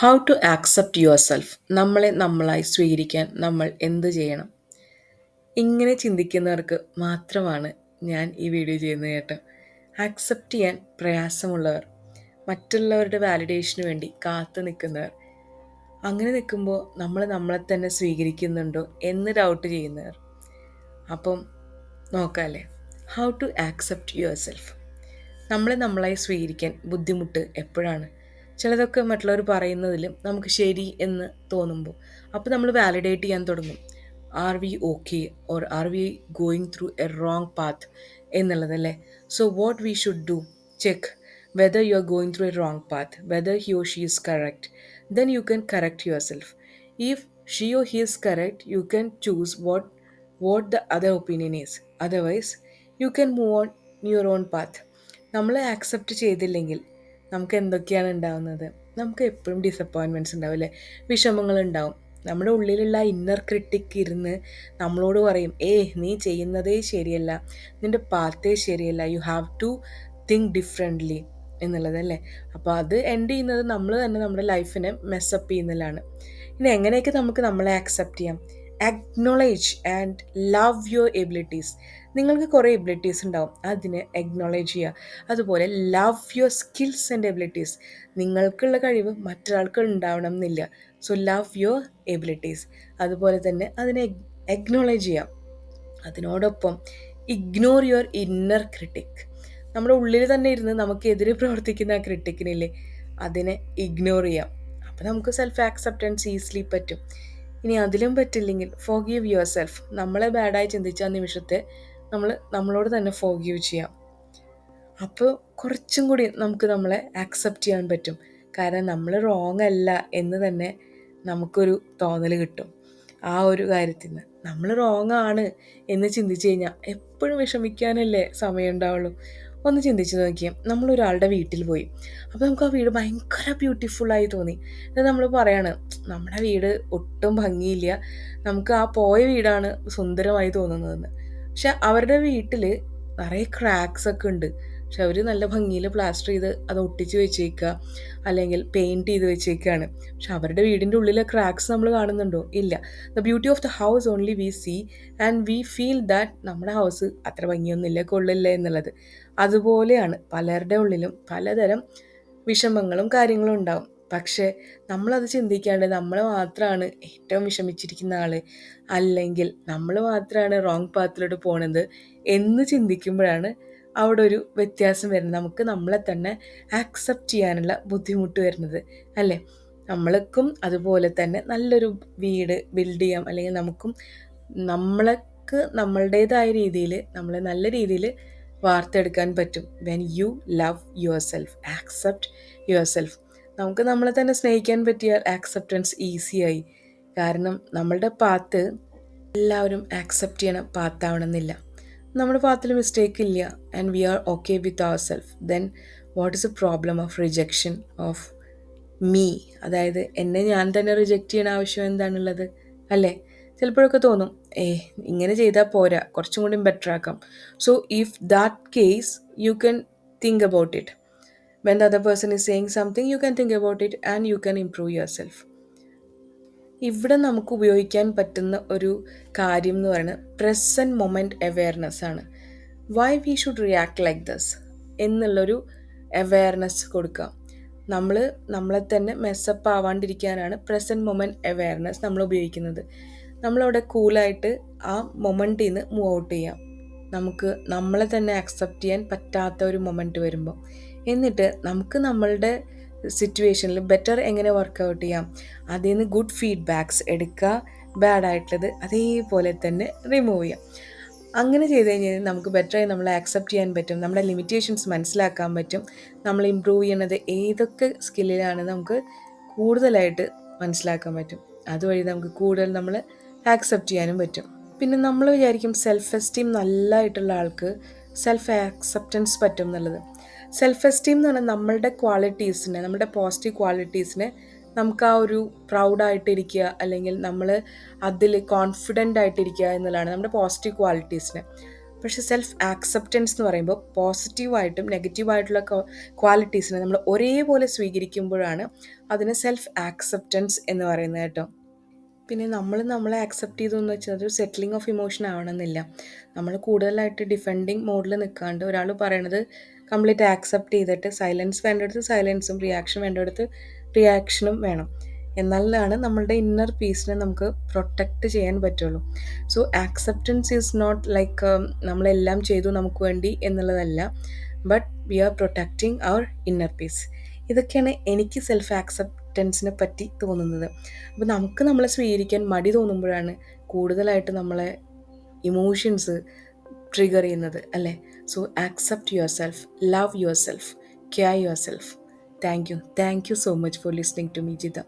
How to accept yourself നമ്മളെ നമ്മളായി സ്വീകരിക്കാൻ നമ്മൾ എന്ത് ചെയ്യണം? ഇങ്ങനെ ചിന്തിക്കുന്നവർക്ക് മാത്രമാണ് ഞാൻ ഈ വീഡിയോ ചെയ്യുന്നത് കേട്ടോ. ആക്സെപ്റ്റ് ചെയ്യാൻ പ്രയാസമുള്ളവർ മറ്റുള്ളവരുടെ വാലിഡേഷന് വേണ്ടി കാത്തു നിൽക്കുന്നവർ അങ്ങനെ നിൽക്കുമ്പോൾ നമ്മൾ നമ്മളെ തന്നെ സ്വീകരിക്കുന്നുണ്ടോ എന്ന് ഡൗട്ട് ചെയ്യുന്നവർ. അപ്പം നോക്കാമല്ലേ how to accept yourself നമ്മളെ നമ്മളായി സ്വീകരിക്കാൻ ബുദ്ധിമുട്ട് എപ്പോഴാണ്? ചിലതൊക്കെ മറ്റുള്ളവർ പറയുന്നതിലും നമുക്ക് ശരി എന്ന് തോന്നുമ്പോൾ അപ്പോൾ നമ്മൾ വാലിഡേറ്റ് ചെയ്യാൻ തുടങ്ങും. Are we okay or are we going through a wrong path എന്നുള്ളതല്ലേ so what we should do check whether you are going through a wrong path whether he or she is correct then you can correct yourself if she or he is correct you can choose what what the other opinion is otherwise you can move on your own path നമ്മൾ accept ചെയ്തില്ലെങ്കിൽ നമുക്ക് എന്തൊക്കെയാണ് ഉണ്ടാകുന്നത് നമുക്ക് എപ്പോഴും disappointments ഉണ്ടാവും അല്ലേ? വിഷമങ്ങൾ ഉണ്ടാവും. നമ്മുടെ ഉള്ളിലുള്ള ഇന്നർ ക്രിട്ടിക് ഇരുന്ന് നമ്മളോട് പറയും ഏ നീ ചെയ്യുന്നതേ ശരിയല്ല. നിന്റെ പാത്തേ ശരിയല്ല. You have to think differently എന്നുള്ളതല്ലേ അപ്പോൾ അത് എൻഡ് ചെയ്യുന്നത് നമ്മൾ തന്നെ നമ്മുടെ ലൈഫിനെ മെസ്സപ്പ് ചെയ്യുന്നതിലാണ്. ഇനി എങ്ങനെയൊക്കെ നമുക്ക് നമ്മളെ ആക്സെപ്റ്റ് ചെയ്യാം? Acknowledge and love your abilities നിങ്ങൾക്ക് കുറേ എബിലിറ്റീസ് ഉണ്ടാവും. അതിനെ അക്നോളേജ് ചെയ്യുക. അതുപോലെ love your skills and abilities നിങ്ങൾക്കുള്ള കഴിവ് മറ്റൊരാൾക്ക് ഉണ്ടാവണം എന്നില്ല. സോ ലവ് യുവർ എബിലിറ്റീസ് അതുപോലെ തന്നെ അതിനെ അക്നോളേജ് ചെയ്യാം അതിനോടൊപ്പം ഇഗ്നോർ യുവർ ഇന്നർ ക്രിട്ടിക് നമ്മുടെ ഉള്ളിൽ തന്നെ ഇരുന്ന് നമുക്കെതിരെ പ്രവർത്തിക്കുന്ന ആ ക്രിട്ടിക്കിനില്ലേ അതിനെ ഇഗ്നോർ ചെയ്യാം. അപ്പോൾ നമുക്ക് സെൽഫ് ആക്സെപ്റ്റൻസ് ഈസിലി പറ്റും. ഇനി അതിലും പറ്റില്ലെങ്കിൽ ഫോഗീവ് യുവർ സെൽഫ് നമ്മളെ ബാഡായി ചിന്തിച്ച നിമിഷത്തെ നമ്മൾ നമ്മളോട് തന്നെ ഫോഗീവ് ചെയ്യാം. അപ്പോൾ കുറച്ചും കൂടി നമുക്ക് നമ്മളെ ആക്സെപ്റ്റ് ചെയ്യാൻ പറ്റും. കാരണം നമ്മൾ റോങ് അല്ല എന്ന് തന്നെ നമുക്കൊരു തോന്നൽ കിട്ടും. ആ ഒരു കാര്യത്തിൽ നിന്ന് നമ്മൾ റോങ് ആണ് എന്ന് ചിന്തിച്ചു കഴിഞ്ഞാൽ എപ്പോഴും വിഷമിക്കാനല്ലേ സമയം ഉണ്ടാവുള്ളൂ. ഒന്ന് ചിന്തിച്ച് നോക്കിയാൽ നമ്മളൊരാളുടെ വീട്ടിൽ പോയി. അപ്പോൾ നമുക്ക് ആ വീട് ഭയങ്കര ബ്യൂട്ടിഫുള്ളായി തോന്നി. എന്നിട്ട് നമ്മൾ പറയാണ് നമ്മുടെ വീട് ഒട്ടും ഭംഗിയില്ല. നമുക്ക് ആ പോയ വീടാണ് സുന്ദരമായി തോന്നുന്നതെന്ന്. പക്ഷെ അവരുടെ വീട്ടിൽ നിറയെ ക്രാക്സ് ഒക്കെ ഉണ്ട്. പക്ഷെ അവർ നല്ല ഭംഗിയിൽ പ്ലാസ്റ്റർ ചെയ്ത് അത് ഒട്ടിച്ച് വെച്ചേക്കുക അല്ലെങ്കിൽ പെയിന്റ് ചെയ്ത് വെച്ചേക്കുകയാണ് പക്ഷെ അവരുടെ വീടിന്റെ ഉള്ളിലെ ക്രാക്സ് നമ്മൾ കാണുന്നുണ്ടോ? ഇല്ല. The beauty of the house only we see and we feel that നമ്മുടെ ഹൗസ് അത്ര ഭംഗിയൊന്നുമില്ല കൊള്ളില്ല എന്നുള്ളത്. അതുപോലെയാണ് പലരുടെ ഉള്ളിലും പലതരം വിഷമങ്ങളും കാര്യങ്ങളും ഉണ്ടാവും. പക്ഷേ നമ്മളത് ചിന്തിക്കാണ്ട് നമ്മൾ മാത്രമാണ് ഏറ്റവും വിഷമിച്ചിരിക്കുന്ന ആൾ അല്ലെങ്കിൽ നമ്മൾ മാത്രമാണ് റോങ് പാത്തിലോട്ട് പോണത് എന്ന് ചിന്തിക്കുമ്പോഴാണ് അവിടെ ഒരു വ്യത്യാസം വരുന്നത്. നമുക്ക് നമ്മളെ തന്നെ ആക്സെപ്റ്റ് ചെയ്യാനുള്ള ബുദ്ധിമുട്ട് വരുന്നത് അല്ലേ? നമ്മൾക്കും അതുപോലെ തന്നെ നല്ലൊരു വീട് ബിൽഡ് ചെയ്യാം. അല്ലെങ്കിൽ നമുക്കും നമ്മൾക്ക് നമ്മളുടേതായ രീതിയിൽ നമ്മളെ നല്ല രീതിയിൽ വാർത്തെടുക്കാൻ പറ്റും. When you love yourself accept yourself നമുക്ക് നമ്മളെ തന്നെ സ്നേഹിക്കാൻ പറ്റിയാൽ ആക്സെപ്റ്റൻസ് ഈസിയായി കാരണം നമ്മളുടെ പാത്ത് എല്ലാവരും ആക്സെപ്റ്റ് ചെയ്യണ പാത്താവണമെന്നില്ല നമ്മുടെ പാത്തിൽ മിസ്റ്റേക്ക് ഇല്ല. And we are okay with our self then what is a problem of rejection of me അതായത് എന്നെ ഞാൻ തന്നെ റിജക്റ്റ് ചെയ്യണ ആവശ്യം എന്താണുള്ളത്? അല്ലേ? ചിലപ്പോഴൊക്കെ തോന്നും ഏ ഇങ്ങനെ ചെയ്താൽ പോരാ. കുറച്ചും കൂടി ബെറ്റർ ആക്കാം. So if that case you can think about it when the other person is saying something you can think about it and you can improve yourself ഇവിടെ നമുക്ക് ഉപയോഗിക്കാൻ പറ്റുന്ന ഒരു കാര്യം എന്ന് പറയുന്നത് പ്രസന്റ് മൊമെന്റ് അവെയർനെസ് ആണ്. Why we should react like this എന്നുള്ളൊരു അവെയർനെസ് കൊടുക്കുക. നമ്മൾ നമ്മളെ തന്നെ മെസ്സപ്പ് ആവാണ്ടിരിക്കാനാണ് പ്രസന്റ് മൊമെന്റ് അവെയർനെസ് നമ്മൾ ഉപയോഗിക്കുന്നത്. നമ്മളവിടെ കൂളായിട്ട് ആ മൊമെന്റിൽ നിന്ന് മൂവ് ഔട്ട് ചെയ്യാം. നമുക്ക് നമ്മളെ തന്നെ അക്സെപ്റ്റ് ചെയ്യാൻ പറ്റാത്ത ഒരു മൊമെന്റ് വരുമ്പോൾ എന്നിട്ട് നമുക്ക് നമ്മളുടെ സിറ്റുവേഷനിൽ ബെറ്റർ എങ്ങനെ വർക്കൗട്ട് ചെയ്യാം? അതിൽ നിന്ന് ഗുഡ് ഫീഡ്ബാക്സ് എടുക്കുക ബാഡ് ആയിട്ടുള്ളത് അതേപോലെ തന്നെ റിമൂവ് ചെയ്യാം. അങ്ങനെ ചെയ്ത് കഴിഞ്ഞാൽ നമുക്ക് ബെറ്ററായി നമ്മളെ ആക്സെപ്റ്റ് ചെയ്യാൻ പറ്റും. നമ്മുടെ ലിമിറ്റേഷൻസ് മനസ്സിലാക്കാൻ പറ്റും. നമ്മൾ ഇമ്പ്രൂവ് ചെയ്യണത് ഏതൊക്കെ സ്കില്ലിലാണ് നമുക്ക് കൂടുതലായിട്ട് മനസ്സിലാക്കാൻ പറ്റും. അതുവഴി നമുക്ക് കൂടുതൽ നമ്മൾ ആക്സെപ്റ്റ് ചെയ്യാനും പറ്റും. പിന്നെ നമ്മൾ വിചാരിക്കും സെൽഫ് എസ്റ്റീം നല്ലതായിട്ടുള്ള ആൾക്ക് സെൽഫ് ആക്സെപ്റ്റൻസ് പറ്റും എന്നുള്ളത്. സെൽഫ് എസ്റ്റീം എന്ന് പറഞ്ഞാൽ നമ്മളുടെ ക്വാളിറ്റീസിനെ നമ്മുടെ പോസിറ്റീവ് ക്വാളിറ്റീസിനെ നമുക്ക് ആ ഒരു പ്രൗഡായിട്ടിരിക്കുക അല്ലെങ്കിൽ നമ്മൾ അതിൽ കോൺഫിഡന്റ് ആയിട്ടിരിക്കുക എന്നുള്ളതാണ് നമ്മുടെ പോസിറ്റീവ് ക്വാളിറ്റീസിനെ പക്ഷേ സെൽഫ് ആക്സെപ്റ്റൻസ് എന്ന് പറയുമ്പോൾ പോസിറ്റീവായിട്ടും നെഗറ്റീവായിട്ടുള്ള ക്വാളിറ്റീസിനെ നമ്മൾ ഒരേപോലെ സ്വീകരിക്കുമ്പോഴാണ് അതിന് സെൽഫ് ആക്സെപ്റ്റൻസ് എന്ന് പറയുന്നത് കേട്ടോ. പിന്നെ നമ്മൾ നമ്മളെ അക്സെപ്റ്റ് ചെയ്തു എന്ന് വെച്ചാൽ അതൊരു സെറ്റിലിംഗ് ഓഫ് ഇമോഷൻ ആവണമെന്നില്ല. നമ്മൾ കൂടുതലായിട്ട് ഡിഫെൻഡിങ് മോഡിൽ നിൽക്കാണ്ട് ഒരാൾ പറയണത് കംപ്ലീറ്റ് ആക്സെപ്റ്റ് ചെയ്തിട്ട് സൈലൻസ് വേണ്ടടുത്ത് സൈലൻസും റിയാക്ഷൻ വേണ്ടടുത്ത് റിയാക്ഷനും വേണം. എന്നാലാണ് നമ്മളുടെ ഇന്നർ പീസിനെ നമുക്ക് പ്രൊട്ടക്റ്റ് ചെയ്യാൻ പറ്റുള്ളൂ. So acceptance is not like നമ്മളെല്ലാം ചെയ്തു നമുക്ക് വേണ്ടി എന്നുള്ളതല്ല. But we are protecting our inner peace ഇതൊക്കെയാണ് എനിക്ക് സെൽഫ് ആക്സെപ്റ്റൻസിനെ പറ്റി തോന്നുന്നത്. അപ്പോൾ നമുക്ക് നമ്മളെ സ്വീകരിക്കാൻ മടി തോന്നുമ്പോഴാണ് കൂടുതലായിട്ട് നമ്മളെ ഇമോഷൻസ് ട്രിഗർ ചെയ്യുന്നത് അല്ലേ? So accept yourself love yourself care yourself thank you thank you so much for listening to me Jitha